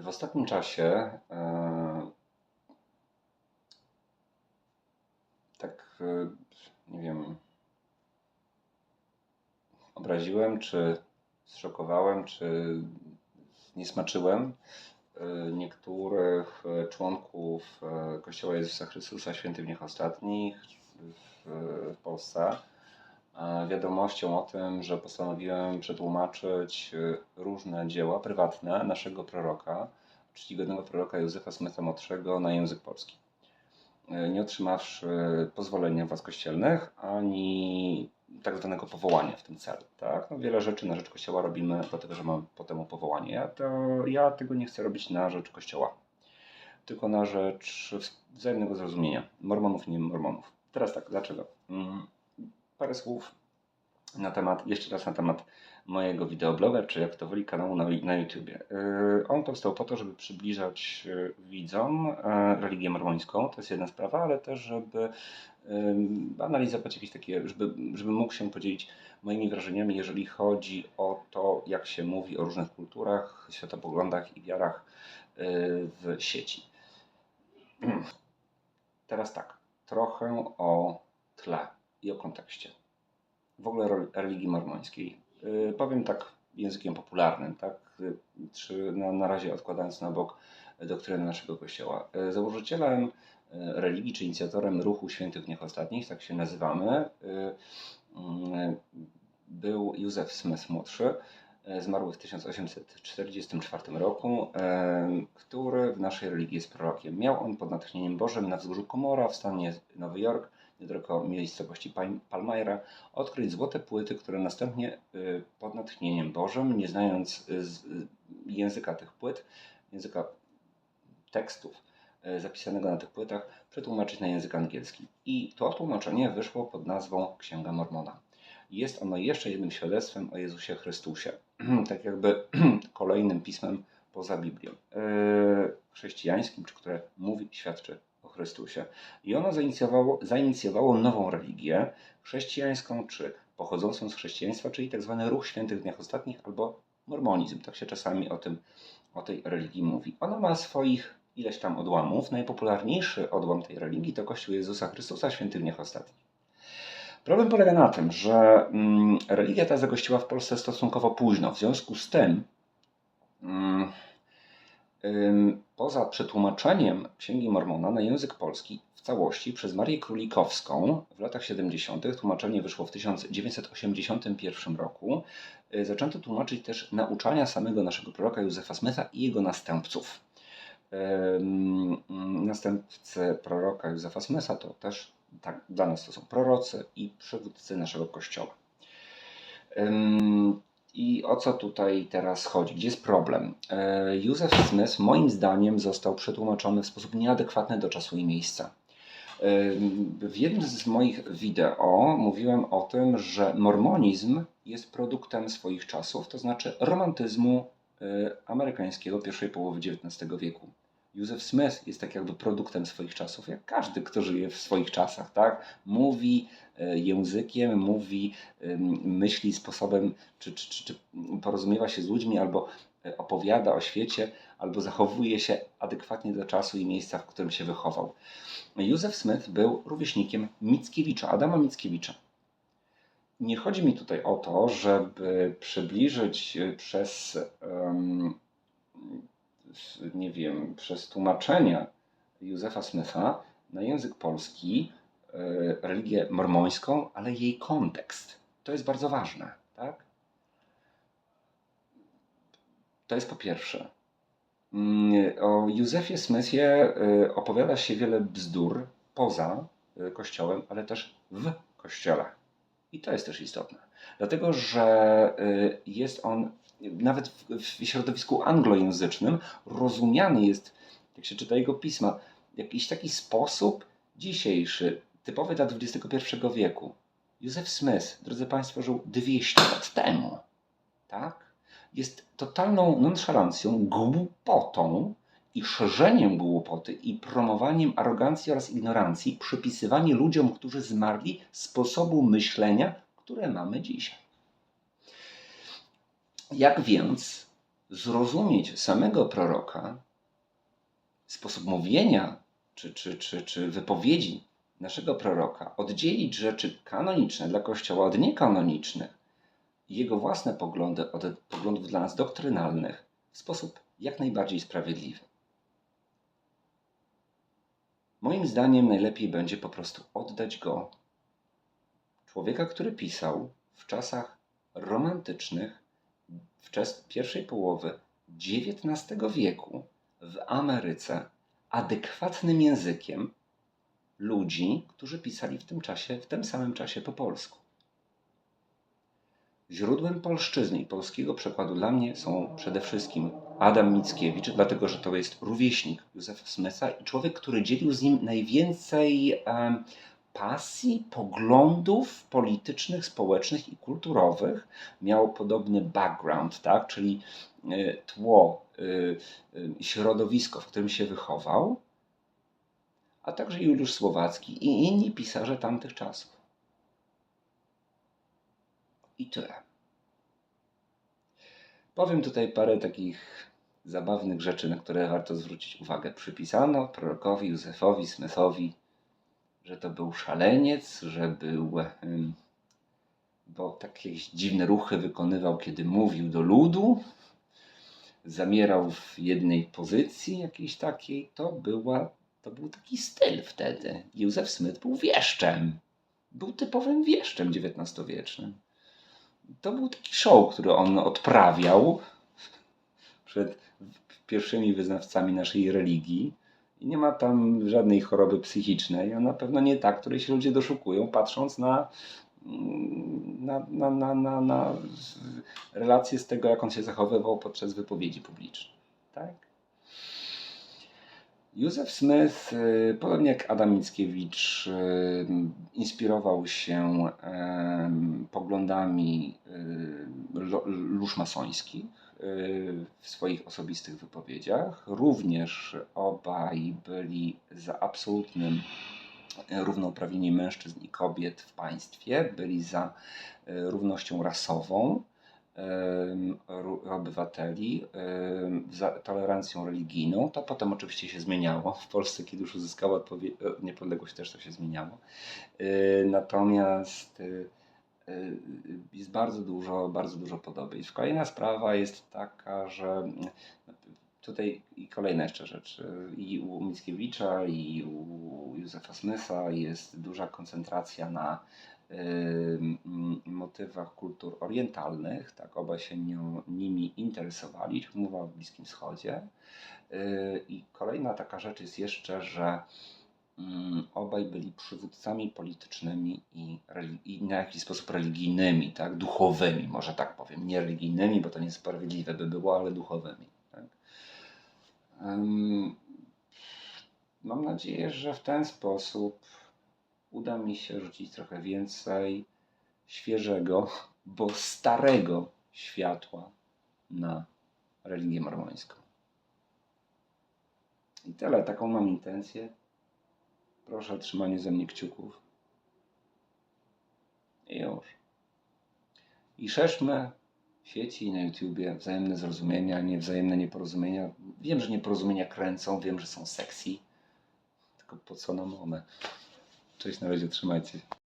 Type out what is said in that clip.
W ostatnim czasie e, tak, e, nie wiem, obraziłem, czy zszokowałem, czy zniesmaczyłem e, niektórych członków Kościoła Jezusa Chrystusa Świętych Dniach Ostatnich w, Polsce wiadomością o tym, że postanowiłem przetłumaczyć e, różne dzieła prywatne naszego proroka, czcigodnego proroka Józefa Smetha Młodszego na język polski. E, Nie otrzymawszy pozwolenia władz kościelnych, ani tak zwanego powołania w tym celu. Tak? No, wiele rzeczy na rzecz Kościoła robimy, dlatego że mamy po temu powołanie. Ja, to, ja tego nie chcę robić na rzecz Kościoła, tylko na rzecz wzajemnego zrozumienia Mormonów i nie Mormonów. Teraz tak, dlaczego? Mm, Parę słów na temat, jeszcze raz na temat mojego wideobloga, czy jak to woli kanału na, na YouTubie. Yy, On powstał po to, żeby przybliżać yy, widzom e, religię mormońską, to jest jedna sprawa, ale też, żeby yy, analizować jakieś takie, żeby, żeby mógł się podzielić moimi wrażeniami, jeżeli chodzi o to, jak się mówi o różnych kulturach, światopoglądach i wiarach yy, w sieci. Teraz tak, trochę o tle i o kontekście w ogóle religii mormońskiej. Yy, powiem tak językiem popularnym, tak? Czy na, na razie odkładając na bok doktrynę naszego kościoła. Yy, Założycielem religii, czy inicjatorem ruchu świętych dniach ostatnich, tak się nazywamy, był Józef Smith młodszy, zmarły w 1844 roku, który w naszej religii jest prorokiem. Miał on pod natchnieniem Bożym na wzgórzu Komora w stanie Nowy Jork, niedaleko miejscowości Pal- Palmyra, odkryć złote płyty, które następnie y, pod natchnieniem Bożym, nie znając y, y, języka tych płyt, języka tekstów zapisanego na tych płytach, przetłumaczyć na język angielski. I to tłumaczenie wyszło pod nazwą Księga Mormona. Jest ono jeszcze jednym świadectwem o Jezusie Chrystusie, tak jakby kolejnym pismem poza Biblią, chrześcijańskim, czy które mówi, świadczy Chrystusie. I ono zainicjowało, zainicjowało nową religię chrześcijańską, czy pochodzącą z chrześcijaństwa, czyli tak zwany ruch świętych dniach ostatnich, albo mormonizm. Tak się czasami o, tym, o tej religii mówi. Ona ma swoich ileś tam odłamów. Najpopularniejszy odłam tej religii to Kościół Jezusa Chrystusa świętych dniach ostatnich. Problem polega na tym, że mm, religia ta zagościła w Polsce stosunkowo późno. W związku z tym mm, Poza przetłumaczeniem Księgi Mormona na język polski w całości przez Marię Królikowską w latach 70., tłumaczenie wyszło w 1981 roku, y, zaczęto tłumaczyć też nauczania samego naszego proroka Józefa Smetha i jego następców. Następcy proroka Józefa Smetha to też, tak, dla nas to są prorocy i przywódcy naszego kościoła. I o co tutaj teraz chodzi? Gdzie jest problem? E, Józef Smith moim zdaniem został przetłumaczony w sposób nieadekwatny do czasu i miejsca. E, W jednym z moich wideo mówiłem o tym, że mormonizm jest produktem swoich czasów, to znaczy romantyzmu e, amerykańskiego pierwszej połowy XIX wieku. Józef Smith jest tak jakby produktem swoich czasów, jak każdy, kto żyje w swoich czasach, tak? Mówi e, językiem, mówi, myśli sposobem, czy, czy, czy, czy porozumiewa się z ludźmi, albo e, opowiada o świecie, albo zachowuje się adekwatnie do czasu i miejsca, w którym się wychował. Józef Smith był rówieśnikiem Mickiewicza, Adama Mickiewicza. Nie chodzi mi tutaj o to, żeby przybliżyć e, przez, s- nie wiem, przez tłumaczenia Józefa Smitha na język polski e, religię mormońską, ale jej kontekst. To jest bardzo ważne, tak? To jest po pierwsze. Mm, O Józefie Smithie y, opowiada się wiele bzdur poza y, kościołem, ale też w kościele. I to jest też istotne. Dlatego, że jest on nawet w, w środowisku anglojęzycznym rozumiany jest, jak się czyta jego pisma, jakiś taki sposób dzisiejszy, typowy dla XXI wieku. Józef Smith, drodzy Państwo, żył 200 lat temu. Tak? Jest totalną nonszalancją, głupotą i szerzeniem głupoty i promowaniem arogancji oraz ignorancji, przypisywanie ludziom, którzy zmarli, sposobu myślenia, które mamy dzisiaj. Jak więc zrozumieć samego proroka, sposób mówienia czy, czy, czy, czy wypowiedzi naszego proroka, oddzielić rzeczy kanoniczne dla Kościoła od niekanonicznych jego własne poglądy od poglądów dla nas doktrynalnych w sposób jak najbardziej sprawiedliwy. Moim zdaniem najlepiej będzie po prostu oddać go człowieka, który pisał w czasach romantycznych, w czas pierwszej połowy XIX wieku w Ameryce, adekwatnym językiem ludzi, którzy pisali w tym czasie, w tym samym czasie po polsku. Źródłem polszczyzny i polskiego przekładu dla mnie są przede wszystkim Adam Mickiewicz, dlatego że to jest rówieśnik Józefa Smysa i człowiek, który dzielił z nim najwięcej pasji, poglądów politycznych, społecznych i kulturowych. Miał podobny background, tak? czyli y, tło, y, y, środowisko, w którym się wychował, a także Juliusz Słowacki i inni pisarze tamtych czasów. I tyle. Powiem tutaj parę takich zabawnych rzeczy, na które warto zwrócić uwagę. Przypisano prorokowi Józefowi Smithowi, że to był szaleniec, że był. bo takie dziwne ruchy wykonywał, kiedy mówił do ludu. Zamierał w jednej pozycji jakiejś takiej. To, była, to był taki styl wtedy. Józef Smith był wieszczem. Był typowym wieszczem XIX-wiecznym to był taki show, który on odprawiał przed pierwszymi wyznawcami naszej religii. I nie ma tam żadnej choroby psychicznej, a na pewno nie ta, której się ludzie doszukują, patrząc na, mm, na, na, na, na, na relacje z tego, jak on się zachowywał podczas wypowiedzi publicznej. Tak? Józef Smith, y, podobnie jak Adam Mickiewicz, y, inspirował się poglądami y, lóż masońskich w swoich osobistych wypowiedziach. Również obaj byli za absolutnym e, równouprawnieniem mężczyzn i kobiet w państwie, byli za e, równością rasową obywateli, za tolerancją religijną. To potem oczywiście się zmieniało. W Polsce, kiedy już uzyskała e, niepodległość, też to się zmieniało. Natomiast jest bardzo dużo, bardzo dużo podobieństw. Kolejna sprawa jest taka, że mm, tutaj i kolejna jeszcze rzecz. I u Mickiewicza, i u Józefa Smitha jest duża koncentracja na em, motywach kultur orientalnych, tak, obaj się nią, nimi interesowali, mowa o Bliskim Wschodzie. Yy, I kolejna taka rzecz jest jeszcze, że obaj byli przywódcami politycznymi i, i na jakiś sposób religijnymi, tak, duchowymi, może tak powiem, nie religijnymi, bo to niesprawiedliwe by było, ale duchowymi. Tak. Em, Mam nadzieję, że w ten sposób uda mi się rzucić trochę więcej świeżego, bo starego światła na religię mormońską. I tyle, taką mam intencję. Proszę o trzymanie ze mnie kciuków. I już. I szerzmy w sieci i na YouTubie wzajemne zrozumienia, nie wzajemne nieporozumienia. Wiem, że nieporozumienia kręcą, wiem, że są sexy. Tylko po co nam one? Cześć, na razie, trzymajcie się.